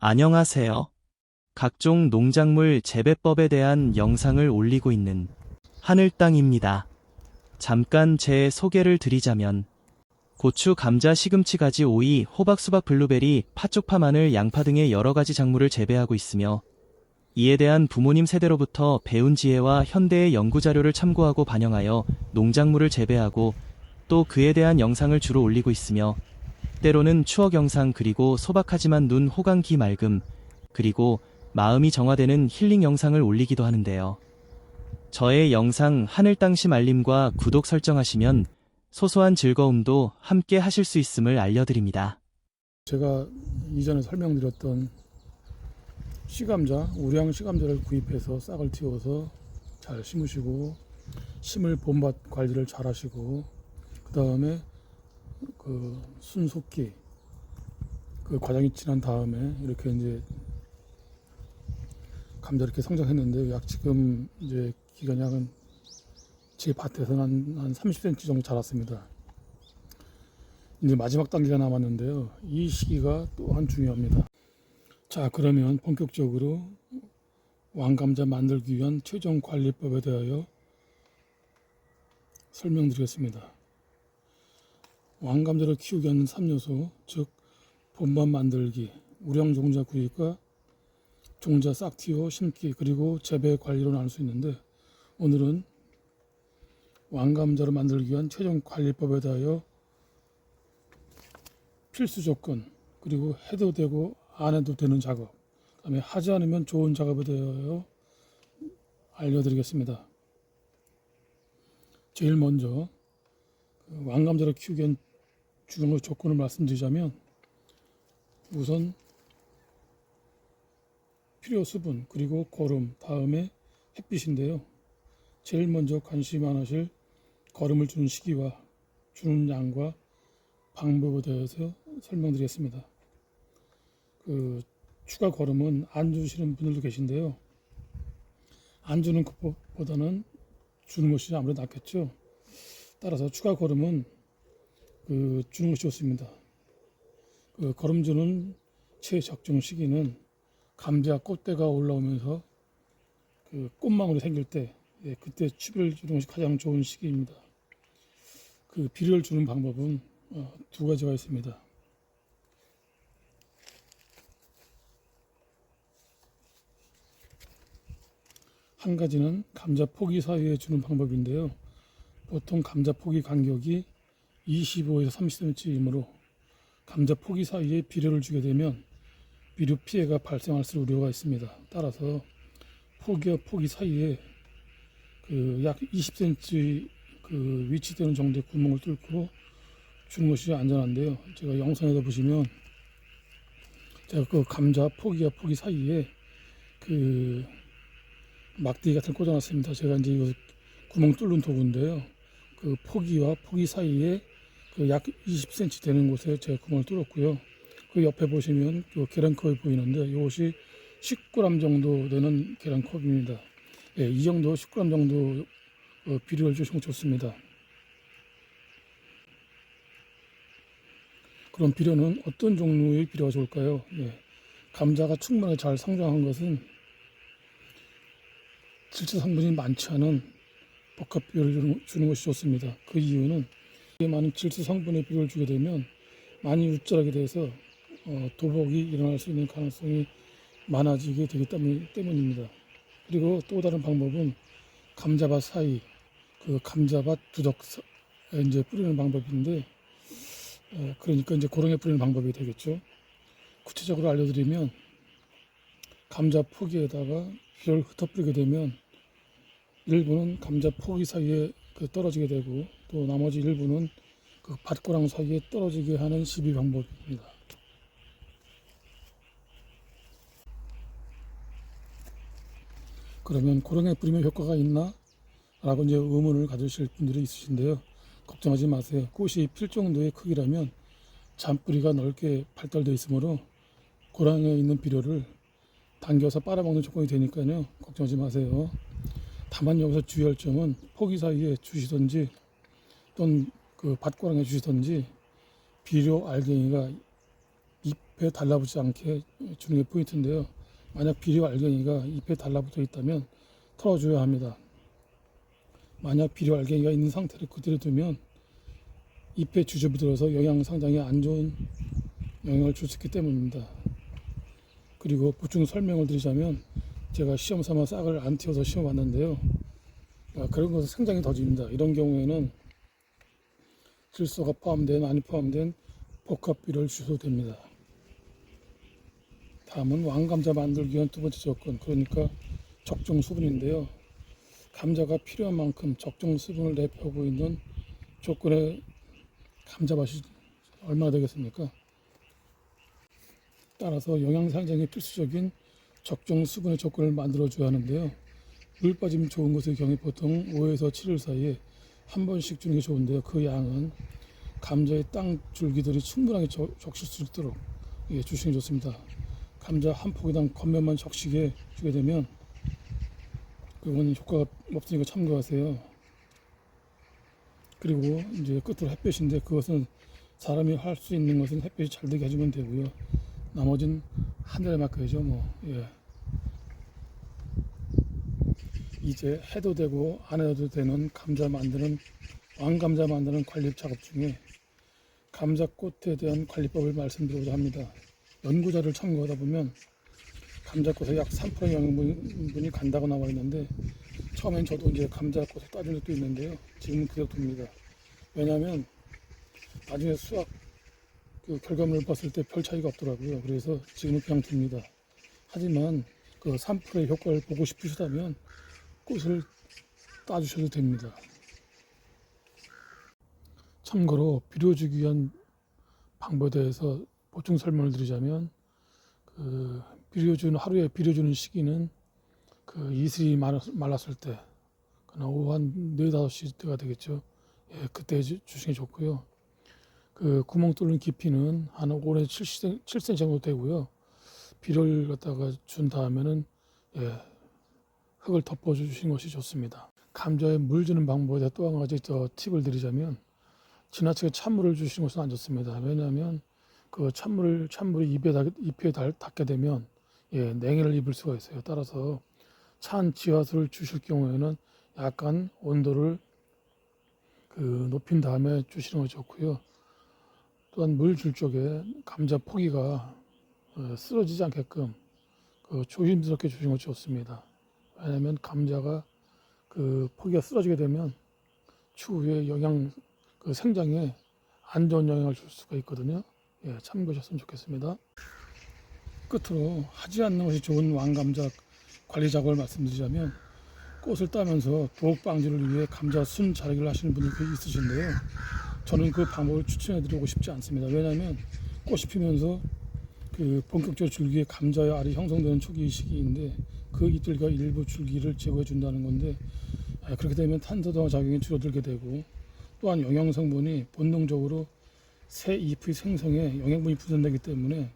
안녕하세요. 각종 농작물 재배법에 대한 영상을 올리고 있는 하늘땅입니다. 잠깐 제 소개를 드리자면 고추, 감자, 시금치, 가지, 오이, 호박, 수박, 블루베리, 팥쪽파, 마늘, 양파 등의 여러 가지 작물을 재배하고 있으며 이에 대한 부모님 세대로부터 배운 지혜와 현대의 연구 자료를 참고하고 반영하여 농작물을 재배하고 또 그에 대한 영상을 주로 올리고 있으며 때로는 추억 영상 그리고 소박하지만 눈 호강기 맑음 그리고 마음이 정화되는 힐링 영상을 올리기도 하는데요. 저의 영상 하늘 땅심 알림과 구독 설정하시면 소소한 즐거움도 함께 하실 수 있음을 알려드립니다. 제가 이전에 설명드렸던 시감자, 우량 시감자를 구입해서 싹을 틔워서 잘 심으시고 심을 봄밭 관리를 잘 하시고 그 다음에 그 순속기 그 과정이 지난 다음에 이렇게 이제 감자 이렇게 성장했는데 약 지금 이제 기간이 한제 밭에서는 한, 한 30cm 정도 자랐습니다. 이제 마지막 단계가 남았는데요. 이 시기가 또한 중요합니다. 자, 그러면 본격적으로 왕감자 만들기 위한 최종 관리법에 대하여 설명드리겠습니다. 왕감자를 키우기 위한 3요소, 즉 본반 만들기, 우량 종자 구입과 종자 싹 틔워 심기 그리고 재배 관리로 나눌 수 있는데 오늘은 왕감자를 만들기 위한 최종 관리법에 대하여 필수 조건 그리고 해도 되고 안 해도 되는 작업 그다음에 하지 않으면 좋은 작업에 대하여 알려드리겠습니다. 제일 먼저 그 왕감자를 키우기 위한 주요 조건을 말씀드리자면 우선 필요 수분 그리고 거름 다음에 햇빛인데요. 제일 먼저 관심하실 거름을 주는 시기와 주는 양과 방법에 대해서 설명드리겠습니다. 그 추가 거름은 안 주시는 분들도 계신데요. 안 주는 것보다는 주는 것이 아무래도 낫겠죠. 따라서 추가 거름은 그 주는 것이 좋습니다. 그 거름 주는 최적정 시기는 감자 꽃대가 올라오면서 그 꽃망울이 생길 때 예, 그때 추비를 주는 것이 가장 좋은 시기입니다. 그 비료를 주는 방법은 어, 두 가지가 있습니다. 한 가지는 감자 포기 사이에 주는 방법인데요. 보통 감자 포기 간격이 25에서 30cm이므로 감자 포기 사이에 비료를 주게 되면 비료 피해가 발생할 수 우려가 있습니다. 따라서 포기와 포기 사이에 그 약 20cm 그 위치되는 정도의 구멍을 뚫고 주는 것이 안전한데요. 제가 영상에서 보시면 제가 그 감자 포기와 포기 사이에 그 막대기 같은 걸 꽂아놨습니다. 제가 이제 이 구멍 뚫는 도구인데요. 그 포기와 포기 사이에 그 약 20cm 되는 곳에 제가 구멍을 뚫었고요. 그 옆에 보시면 그 계란컵이 보이는데 이것이 10g 정도 되는 계란컵입니다. 예, 이 정도 10g 정도 어, 비료를 주시면 좋습니다. 그럼 비료는 어떤 종류의 비료가 좋을까요? 예, 감자가 충분히 잘 성장한 것은 질소 성분이 많지 않은 복합 비료를 주는, 주는 것이 좋습니다. 그 이유는 많은 질소 성분의 비료를 주게 되면 많이 우절하게 돼서 어, 도복이 일어날 수 있는 가능성이 많아지게 되기 때문, 때문입니다. 그리고 또 다른 방법은 감자밭 사이 그 감자밭 두덕에 이제 뿌리는 방법인데 어, 그러니까 이제 고랑에 뿌리는 방법이 되겠죠. 구체적으로 알려드리면 감자 포기에다가 비료를 흩어뿌리게 되면 일부는 감자 포기 사이에 그 떨어지게 되고 또 나머지 일부는 그 밭고랑 사이에 떨어지게 하는 시비 방법입니다. 그러면 고랑에 뿌리면 효과가 있나? 라고 이제 의문을 가지실 분들이 있으신데요. 걱정하지 마세요. 꽃이 필 정도의 크기라면 잔뿌리가 넓게 발달되어 있으므로 고랑에 있는 비료를 당겨서 빨아먹는 조건이 되니까요. 걱정하지 마세요. 다만 여기서 주의할 점은 포기 사이에 주시든지 또는 그 밭고랑에 주시든지 비료 알갱이가 잎 잎에 달라붙지 않게 주는 게 포인트인데요. 만약 비료 알갱이가 잎에 달라붙어 있다면 털어줘야 합니다. 만약 비료 알갱이가 있는 상태를 그대로 두면 잎에 주접이 들어서 영양 상장에 안 좋은 영향을 줄 수 있기 때문입니다. 그리고 보충 설명을 드리자면 제가 시험 삼아 싹을 안 틔워서 시험 봤는데요. 아, 그런 것은 생장이 더집니다. 이런 경우에는 질소가 포함된 아니 포함된 복합 비료를 주셔도 됩니다. 다음은 왕감자 만들기 위한 두 번째 조건 그러니까 적정 수분인데요. 감자가 필요한 만큼 적정 수분을 내포하고 있는 조건의 감자 맛이 얼마나 되겠습니까? 따라서 영양 상장에 필수적인 적정 수분의 조건을 만들어줘야 하는데요. 물 빠짐 좋은 것의 경우 보통 5에서 7일 사이에 한 번씩 주는 게 좋은데요. 그 양은 감자의 땅 줄기들이 충분하게 적- 적실 수 있도록 예, 주시는 게 좋습니다. 감자 한 포기당 겉면만 적시게 주게 되면 그거는 효과가 없으니까 참고하세요. 그리고 이제 끝으로 햇볕인데 그것은 사람이 할 수 있는 것은 햇볕이 잘 되게 해주면 되고요. 나머지는 하늘에 맡겨야죠. 뭐 예. 이제 해도 되고 안 해도 되는 감자 만드는 왕감자 만드는 관리 작업 중에 감자꽃에 대한 관리법을 말씀드리고자 합니다. 연구자를 참고하다 보면 감자꽃에 약 3% 영양분이 간다고 나와 있는데 처음엔 저도 이제 감자꽃에 따진 적도 있는데요. 지금은 그대로 둡니다. 왜냐하면 나중에 수학 그 결과물을 봤을 때 별 차이가 없더라고요. 그래서 지금은 그냥 둡니다. 하지만 그 3%의 효과를 보고 싶으시다면 꽃을 따주셔도 됩니다. 참고로 비료 주기 위한 방법에 대해서 보충 설명을 드리자면 그 비료 주는 하루에 비료 주는 시기는 그 이슬이 말랐을 때 오후 한 4, 5시 때가 되겠죠. 예, 그때 주- 주시는 게 좋고요. 그 구멍 뚫는 깊이는 한 5에서 7cm, 7cm 정도 되고요. 비료를 갖다가 준 다음에는 예, 흙을 덮어주시는 것이 좋습니다. 감자에 물 주는 방법에 또 한 가지 더 팁을 드리자면 지나치게 찬물을 주시는 것은 안 좋습니다. 왜냐하면 그 찬물을 찬물이 입에 닿, 잎에 닿, 닿게 되면 예, 냉해를 입을 수가 있어요. 따라서 찬 지하수를 주실 경우에는 약간 온도를 그 높인 다음에 주시는 것이 좋고요. 또한 물줄 적에 감자 포기가 어, 쓰러지지 않게끔 그 조심스럽게 주시는 것이 좋습니다. 왜냐하면 감자가 그 포기가 쓰러지게 되면 추후에 영양 그 생장에 안 좋은 영향을 줄 수가 있거든요. 예, 참고하셨으면 좋겠습니다. 끝으로 하지 않는 것이 좋은 왕감자 관리 작업을 말씀드리자면 꽃을 따면서 부엌 방지를 위해 감자 순 자르기를 하시는 분들이 꽤 있으신데요. 저는 그 방법을 추천해드리고 싶지 않습니다. 왜냐하면 꽃이 피면서 그 본격적으로 줄기에 감자의 알이 형성되는 초기 시기인데 그 잎들과 일부 줄기를 제거해 준다는 건데 아, 그렇게 되면 탄소동화 작용이 줄어들게 되고 또한 영양 성분이 본능적으로 새 잎의 생성에 영양분이 분산되기 때문에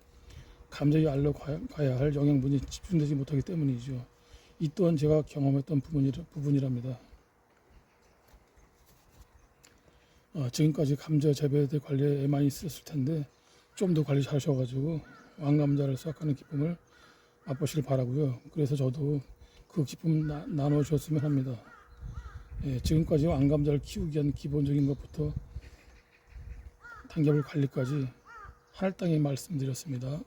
감자의 알로 가- 가야 할 영양분이 집중되지 못하기 때문이죠. 이 또한 제가 경험했던 부분이랍니다. 어, 지금까지 감자 재배에 대해 관리에 많이 쓰셨을 텐데 좀 더 관리 잘하셔가지고 왕감자를 수확하는 기쁨을 맛보시길 바라고요. 그래서 저도 그 기쁨 나, 나눠 주셨으면 합니다. 예, 지금까지 왕감자를 키우기 위한 기본적인 것부터 단계별 관리까지 하늘 땅에 말씀드렸습니다.